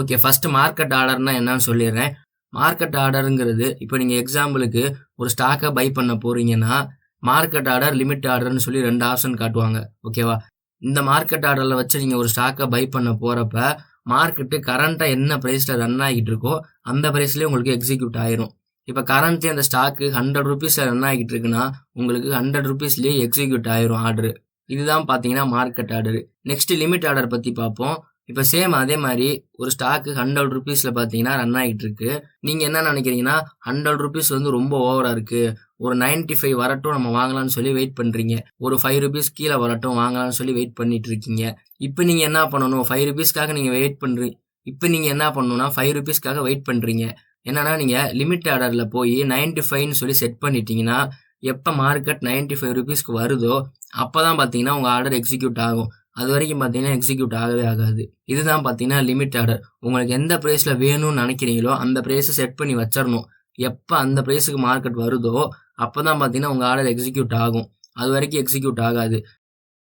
Okay first market ஆர்டர்னா என்னன்னு சொல்லிடுறேன். Market ஆர்டருங்கிறது இப்போ நீங்கள் எக்ஸாம்பிளுக்கு ஒரு ஸ்டாக்கை பை பண்ண போறீங்கன்னா மார்க்கெட் ஆர்டர் லிமிட் ஆர்டர்னு சொல்லி ரெண்டு ஆப்ஷன் காட்டுவாங்க. ஓகேவா இந்த மார்க்கெட் ஆர்டரில் வச்சு நீங்கள் ஒரு ஸ்டாக்கை பை பண்ண போகிறப்ப மார்க்கெட்டு கரண்ட்டாக என்ன ப்ரைஸில் ரன் ஆகிட்டு இருக்கோ அந்த ப்ரைஸ்லேயே உங்களுக்கு எக்ஸிக்யூட் ஆயிரும். இப்போ கரண்ட்லி அந்த ஸ்டாக்கு ஹண்ட்ரட் ருபீஸில் ரன் ஆகிட்டு இருக்குன்னா உங்களுக்கு ஹண்ட்ரட் ருபீஸ்லேயே எக்ஸிக்யூட் ஆயிரும் ஆர்டர் இதுதான் பார்த்தீங்கன்னா market order next limit order பற்றி பார்ப்போம் இப்போ சேம் அதே மாதிரி ஒரு ஸ்டாக்கு ஹண்ட்ரட் ருபீஸில் பார்த்தீங்கன்னா ரன் ஆகிட்டு இருக்கு நீங்கள் என்ன நினைக்கிறீங்கன்னா ஹண்ட்ரட் ருபீஸ் வந்து ரொம்ப ஓவராக இருக்கு. ஒரு 95 ஃபைவ் வரட்டும் நம்ம வாங்கலாம்னு சொல்லி வெயிட் பண்ணுறீங்க ஒரு ஃபைவ் ருபீஸ் கீழே வரட்டும் வாங்கலாம்னு சொல்லி வெயிட் பண்ணிட்டு இருக்கீங்க. இப்போ நீங்கள் என்ன பண்ணணும்? ஃபைவ் ருபீஸ்க்காக நீங்கள் வெயிட் பண்ணுறீங்க இப்போ நீங்கள் என்ன பண்ணணும்னா ஃபைவ் ருபீஸ்க்காக வெயிட் பண்ணுறீங்க என்னன்னா நீங்கள் லிமிட் ஆர்டரில் போய் 95 ஃபைவ்னு சொல்லி செட் பண்ணிட்டீங்கன்னா எப்போ மார்க்கெட் 95 ஃபைவ் ருபீஸ்க்கு வருதோ அப்போ தான் பார்த்தீங்கன்னா உங்கள் ஆர்டர் எக்ஸிக்யூட் ஆகும். அது வரைக்கும் பார்த்தீங்கன்னா எக்ஸிக்யூட் ஆகவே ஆகாது. இதுதான் பார்த்தீங்கன்னா லிமிட் ஆர்டர் உங்களுக்கு எந்த ப்ரைஸில் வேணும்னு நினைக்கிறீங்களோ அந்த ப்ரைஸை செட் பண்ணி வச்சிடணும் எப்போ அந்த ப்ரைஸுக்கு மார்க்கெட் வருதோ அப்போ தான் பார்த்தீங்கன்னா உங்கள் ஆர்டர் எக்ஸிக்யூட் ஆகும். அது வரைக்கும் எக்ஸிக்யூட் ஆகாது.